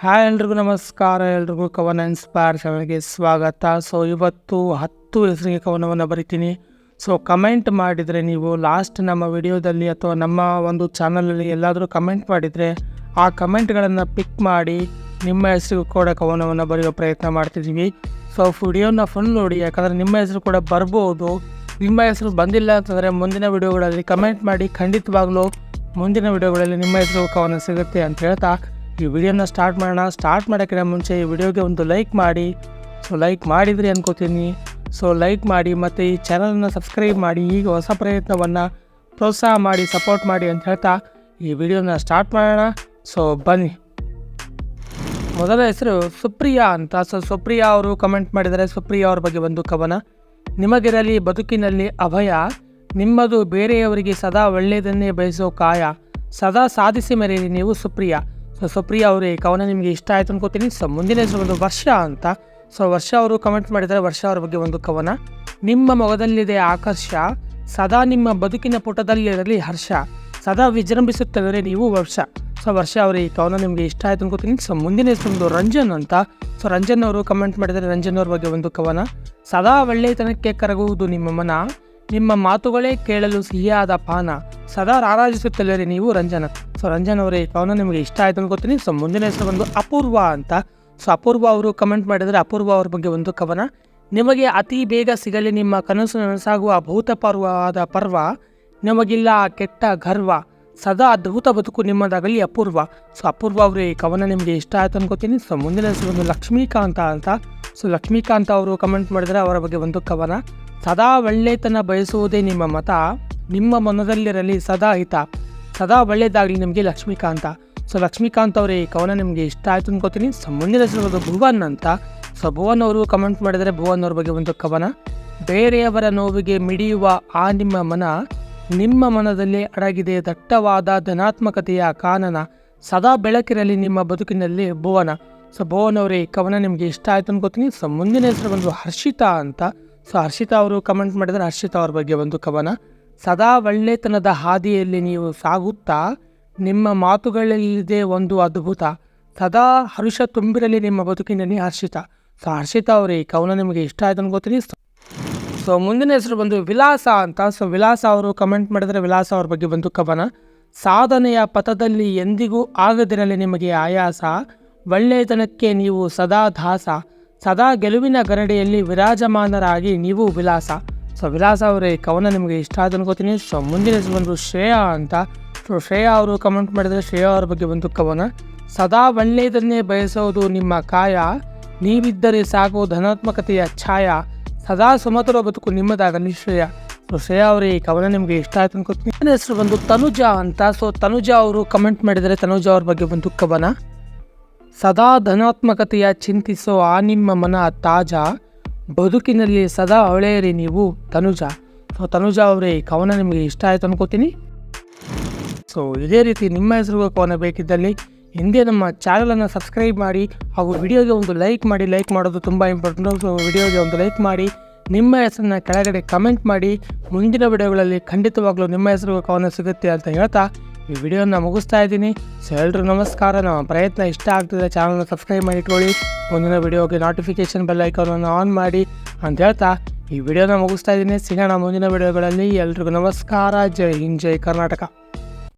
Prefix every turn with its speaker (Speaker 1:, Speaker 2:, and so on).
Speaker 1: Hi ಎಲ್ರಿಗೂ ನಮಸ್ಕಾರ, ಎಲ್ರಿಗೂ ಕವನ ಇನ್ಸ್ಪೈರ್ ಚಾನಲ್ಗೆ ಸ್ವಾಗತ. ಸೊ ಇವತ್ತು ಹತ್ತು ಹೆಸರಿಗೆ ಕವನವನ್ನು ಬರಿತೀನಿ. ಸೊ ಕಮೆಂಟ್ ಮಾಡಿದರೆ ನೀವು ಲಾಸ್ಟ್ ನಮ್ಮ ವಿಡಿಯೋದಲ್ಲಿ ಅಥವಾ ನಮ್ಮ ಒಂದು ಚಾನಲಲ್ಲಿ ಎಲ್ಲಾದರೂ ಕಮೆಂಟ್ ಮಾಡಿದರೆ ಆ ಕಮೆಂಟ್ಗಳನ್ನು ಪಿಕ್ ಮಾಡಿ ನಿಮ್ಮ ಹೆಸರಿಗೂ ಕೂಡ ಕವನವನ್ನು ಬರೆಯೋ ಪ್ರಯತ್ನ ಮಾಡ್ತಿದ್ದೀವಿ. ಸೊ ವಿಡಿಯೋನ ಫುಲ್ ನೋಡಿ, ಯಾಕಂದರೆ ನಿಮ್ಮ ಹೆಸರು ಕೂಡ ಬರ್ಬೋದು. ನಿಮ್ಮ ಹೆಸರು ಬಂದಿಲ್ಲ ಅಂತಂದರೆ ಮುಂದಿನ ವಿಡಿಯೋಗಳಲ್ಲಿ ಕಮೆಂಟ್ ಮಾಡಿ ಖಂಡಿತವಾಗ್ಲೂ ಮುಂದಿನ ವಿಡಿಯೋಗಳಲ್ಲಿ ನಿಮ್ಮ ಹೆಸರು ಕವನ ಸಿಗುತ್ತೆ ಅಂತ ಹೇಳ್ತಾ ಈ ವಿಡಿಯೋನ ಸ್ಟಾರ್ಟ್ ಮಾಡೋಣ. ಸ್ಟಾರ್ಟ್ ಮಾಡೋಕ್ಕಿಂತ ಮುಂಚೆ ಈ ವಿಡಿಯೋಗೆ ಒಂದು ಲೈಕ್ ಮಾಡಿ. ಸೊ ಲೈಕ್ ಮಾಡಿದ್ರಿ ಅನ್ಕೋತೀನಿ. ಸೊ ಲೈಕ್ ಮಾಡಿ ಮತ್ತು ಈ ಚಾನಲನ್ನು ಸಬ್ಸ್ಕ್ರೈಬ್ ಮಾಡಿ. ಈಗ ಹೊಸ ಪ್ರಯತ್ನವನ್ನು ಪ್ರೋತ್ಸಾಹ ಮಾಡಿ ಸಪೋರ್ಟ್ ಮಾಡಿ ಅಂತ ಹೇಳ್ತಾ ಈ ವಿಡಿಯೋನ ಸ್ಟಾರ್ಟ್ ಮಾಡೋಣ. ಸೊ ಬನ್ನಿ. ಮೊದಲ ಹೆಸರು ಸುಪ್ರಿಯಾ ಅಂತ. ಸೊ ಸುಪ್ರಿಯಾ ಅವರು ಕಮೆಂಟ್ ಮಾಡಿದರೆ ಸುಪ್ರಿಯಾ ಅವ್ರ ಬಗ್ಗೆ ಒಂದು ಕವನ ನಿಮಗಿರಲಿ, ಬದುಕಿನಲ್ಲಿ ಅಭಯ. ನಿಮ್ಮದು ಬೇರೆಯವರಿಗೆ ಸದಾ ಒಳ್ಳೆಯದನ್ನೇ ಬಯಸೋ ಕಾಯ. ಸದಾ ಸಾಧಿಸಿ ಮೆರೆಯಿರಿ ನೀವು ಸುಪ್ರಿಯಾ. ಸೊ ಸೊ ಅವರು, ಈ ಕವನ ನಿಮಗೆ ಇಷ್ಟ ಆಯಿತು ಅನ್ಕೋತೀನಿ. ಸೊ ಮುಂದಿನ ಹೆಸರು ಒಂದು ವರ್ಷ ಅಂತ. ಸೊ ವರ್ಷ ಅವರು ಕಮೆಂಟ್ ಮಾಡಿದರೆ ವರ್ಷ ಅವ್ರ ಬಗ್ಗೆ ಒಂದು ಕವನ. ನಿಮ್ಮ ಮೊಗದಲ್ಲಿದೆ ಆಕರ್ಷ, ಸದಾ ನಿಮ್ಮ ಬದುಕಿನ ಪುಟದಲ್ಲಿರಲಿ ಹರ್ಷ, ಸದಾ ವಿಜೃಂಭಿಸುತ್ತಿದ್ದರೆ ನೀವು ವರ್ಷ. ಸೊ ವರ್ಷ ಅವರೇ, ಈ ಕವನ ನಿಮಗೆ ಇಷ್ಟ ಆಯಿತು ಅನ್ಕೋತೀನಿ. ಸೊ ಮುಂದಿನ ಹೆಸರು ರಂಜನ್ ಅಂತ. ಸೊ ರಂಜನ್ ಅವರು ಕಮೆಂಟ್ ಮಾಡಿದರೆ ರಂಜನ್ ಅವ್ರ ಬಗ್ಗೆ ಒಂದು ಕವನ. ಸದಾ ಒಳ್ಳೆಯತನಕ್ಕೆ ಕರಗುವುದು ನಿಮ್ಮ ಮನ. ನಿಮ್ಮ ಮಾತುಗಳೇ ಕೇಳಲು ಸಿಹಿಯಾದ ಪಾನ ಸದಾ ರಾರಾಜಿಸುತ್ತಲೇ ನೀವು ರಂಜನ. ಸೊ ರಂಜನ್ ಅವರೇ ಪವನ ನಿಮಗೆ ಇಷ್ಟ ಆಯ್ತು ಗೊತ್ತೀನಿ. ಸೊ ಮುಂದಿನ ಹೆಸರು ಒಂದು ಅಪೂರ್ವ ಅಂತ. ಸೊ ಅಪೂರ್ವ ಅವರು ಕಮೆಂಟ್ ಮಾಡಿದರೆ ಅಪೂರ್ವ ಅವ್ರ ಬಗ್ಗೆ ಒಂದು ಕವನ. ನಿಮಗೆ ಅತಿ ಬೇಗ ಸಿಗಲಿ ನಿಮ್ಮ ಕನಸು ನನಸಾಗುವ ಭೂತಪರ್ವವಾದ ಪರ್ವ. ನಿಮಗಿಲ್ಲ ಕೆಟ್ಟ ಗರ್ವ. ಸದಾ ಅದ್ಭುತ ಬದುಕು ನಿಮ್ಮದಾಗಲಿ ಅಪೂರ್ವ. ಸೊ ಅಪೂರ್ವ ಅವರು, ಈ ಕವನ ನಿಮಗೆ ಇಷ್ಟ ಆಯ್ತು ಅನ್ಕೋತೀನಿ ಸೊ ಮುಂದಿನ ಹೆಸರು ಬಂದು ಲಕ್ಷ್ಮೀಕಾಂತ ಅಂತ. ಸೊ ಲಕ್ಷ್ಮೀಕಾಂತ ಅವರು ಕಮೆಂಟ್ ಮಾಡಿದರೆ ಅವರ ಬಗ್ಗೆ ಒಂದು ಕವನ. ಸದಾ ಒಳ್ಳೆತನ ಬಯಸುವುದೇ ನಿಮ್ಮ ಮತ. ನಿಮ್ಮ ಮನದಲ್ಲಿರಲಿ ಸದಾ ಹಿತ. ಸದಾ ಒಳ್ಳೆಯದಾಗಲಿ ನಿಮಗೆ ಲಕ್ಷ್ಮೀಕಾಂತ. ಸೊ, ಲಕ್ಷ್ಮೀಕಾಂತ್ ಅವರೇ, ಈ ಕವನ ನಿಮಗೆ ಇಷ್ಟ ಆಯಿತು ಅನ್ಕೋತೀನಿ. ಸೊ ಮುಂದಿನ ಹೆಸರು ಭುವನ್ ಅಂತ. ಸೊ, ಭುವನ್ ಅವರು ಕಮೆಂಟ್ ಮಾಡಿದರೆ ಭುವನ್ ಅವ್ರ ಬಗ್ಗೆ ಒಂದು ಕವನ. ಬೇರೆಯವರ ನೋವಿಗೆ ಮಿಡಿಯುವ ಆ ನಿಮ್ಮ ಮನ, ನಿಮ್ಮ ಮನದಲ್ಲಿ ಅಡಗಿದೆ ದಟ್ಟವಾದ ಧನಾತ್ಮಕತೆಯ ಕಾನನ. ಸದಾ ಬೆಳಕಿರಲಿ ನಿಮ್ಮ ಬದುಕಿನಲ್ಲಿ ಭುವನ. ಸೊ, ಭುವನ್ ಅವರೇ, ಈ ಕವನ ನಿಮಗೆ ಇಷ್ಟ ಆಯಿತು ಅನ್ಕೋತೀನಿ. ಸೊ, ಮುಂದಿನ ಹೆಸರು ಬಂದು ಹರ್ಷಿತಾ ಅಂತ. ಸೊ ಹರ್ಷಿತಾ ಅವರು ಕಮೆಂಟ್ ಮಾಡಿದರೆ ಹರ್ಷಿತಾ ಅವ್ರ ಬಗ್ಗೆ ಒಂದು ಕವನ. ಸದಾ ಒಳ್ಳೆತನದ ಹಾದಿಯಲ್ಲಿ ನೀವು ಸಾಗುತ್ತಾ, ನಿಮ್ಮ ಮಾತುಗಳಲ್ಲಿದೆ ಒಂದು ಅದ್ಭುತ. ಸದಾ ಹರುಷ ತುಂಬಿರಲಿ ನಿಮ್ಮ ಬದುಕಿನಲ್ಲಿ ಹರ್ಷಿತ. ಸೊ ಹರ್ಷಿತಾ ಅವರು, ಈ ಕವನ ನಿಮಗೆ ಇಷ್ಟ ಆಯ್ತು ಅನ್ಕೋತೀನಿ. ಸೊ ಮುಂದಿನ ಹೆಸರು ಬಂದು ವಿಲಾಸ ಅಂತ. ಸೊ ವಿಲಾಸ ಅವರು ಕಮೆಂಟ್ ಮಾಡಿದರೆ ವಿಲಾಸ ಅವ್ರ ಬಗ್ಗೆ ಒಂದು ಕವನ. ಸಾಧನೆಯ ಪಥದಲ್ಲಿ ಎಂದಿಗೂ ಆಗದಿರಲಿ ನಿಮಗೆ ಆಯಾಸ. ಒಳ್ಳೆಯತನಕ್ಕೆ ನೀವು ಸದಾ ದಾಸ. ಸದಾ ಗೆಲುವಿನ ಗರಡಿಯಲ್ಲಿ ವಿರಾಜಮಾನರಾಗಿ ನೀವು ವಿಲಾಸ ಸೊ ವಿಲಾಸ ಅವರೇ ಕವನ ನಿಮಗೆ ಇಷ್ಟ ಆದ ಅನ್ಕೋತೀನಿ. ಸೊ, ಮುಂದಿನ ಬಂದು ಶ್ರೇಯಾ ಅಂತ. ಸೊ, ಶ್ರೇಯಾ ಅವರು ಕಮೆಂಟ್ ಮಾಡಿದರೆ ಶ್ರೇಯಾ ಅವ್ರ ಬಗ್ಗೆ ಒಂದು ಕವನ. ಸದಾ ಒಳ್ಳೆಯದನ್ನೇ ಬಯಸೋದು ನಿಮ್ಮ ಕಾಯ. ನೀವಿದ್ದರೆ ಸಾಕು ಧನಾತ್ಮಕತೆಯ ಛಾಯ. ಸದಾ ಸುಮಧುರ ಬದುಕು ನಿಮ್ಮದಾಗಲಿ ಶ್ರೇಯ ಸೊ, ಶ್ರೇಯಾ ಅವರೇ, ಈ ಕವನ ನಿಮಗೆ ಇಷ್ಟ ಆಯ್ತು ಅನ್ಕೋತೀನಿ. ನನ್ನ ಹೆಸರು ಬಂದು ತನುಜಾ ಅಂತ. ಸೊ, ತನುಜಾ ಅವರು ಕಮೆಂಟ್ ಮಾಡಿದರೆ ತನುಜಾ ಅವ್ರ ಬಗ್ಗೆ ಒಂದು ಕವನ. ಸದಾ ಧನಾತ್ಮಕತೆಯ ಚಿಂತಿಸೋ ಆ ನಿಮ್ಮ ಮನ ತಾಜಾ ಬದುಕಿನಲ್ಲಿ ಸದಾ ಹೊಳೆಯರಿ ನೀವು ತನುಜ. ಸೊ, ತನುಜ ಅವರೇ, ಈ ಕವನ ನಿಮಗೆ ಇಷ್ಟ ಆಯಿತು ಅನ್ಕೋತೀನಿ. ಸೊ, ಇದೇ ರೀತಿ ನಿಮ್ಮ ಹೆಸರು ಕವನ ಬೇಕಿದ್ದಲ್ಲಿ ಹಿಂದೆ ನಮ್ಮ ಚಾನಲನ್ನು ಸಬ್ಸ್ಕ್ರೈಬ್ ಮಾಡಿ ಹಾಗೂ ವಿಡಿಯೋಗೆ ಒಂದು ಲೈಕ್ ಮಾಡಿ. ಲೈಕ್ ಮಾಡೋದು ತುಂಬ ಇಂಪಾರ್ಟೆಂಟ್ ಸೊ ವಿಡಿಯೋಗೆ ಒಂದು ಲೈಕ್ ಮಾಡಿ. ನಿಮ್ಮ ಹೆಸರನ್ನ ಕೆಳಗಡೆ ಕಮೆಂಟ್ ಮಾಡಿ. ಮುಂದಿನ ವಿಡಿಯೋಗಳಲ್ಲಿ ಖಂಡಿತವಾಗ್ಲೂ ನಿಮ್ಮ ಹೆಸರು ಕವನ ಸಿಗುತ್ತೆ ಅಂತ ಹೇಳ್ತಾ ಈ ವಿಡಿಯೋನ ಮುಗಿಸ್ತಾ ಇದ್ದೀನಿ. ಸೊ ಎಲ್ಲರೂ ನಮಸ್ಕಾರ. ನಮ್ಮ ಪ್ರಯತ್ನ ಇಷ್ಟ ಆಗ್ತಿದೆ, ಚಾನಲ್ನ ಸಬ್ಸ್ಕ್ರೈಬ್ ಮಾಡಿ ಇಟ್ಕೊಳ್ಳಿ. ಮುಂದಿನ ವಿಡಿಯೋಗೆ ನೋಟಿಫಿಕೇಶನ್ ಬೆಲ್ ಐಕಾನನ್ನು ಆನ್ ಮಾಡಿ ಅಂತ ಹೇಳ್ತಾ ಈ ವಿಡಿಯೋನ ಮುಗಿಸ್ತಾ ಇದ್ದೀನಿ. ಸಿಗೋಣ ಮುಂದಿನ ವಿಡಿಯೋಗಳಲ್ಲಿ. ಎಲ್ರಿಗೂ ನಮಸ್ಕಾರ. ಜೈ ಹಿಂದ್, ಜೈ ಕರ್ನಾಟಕ.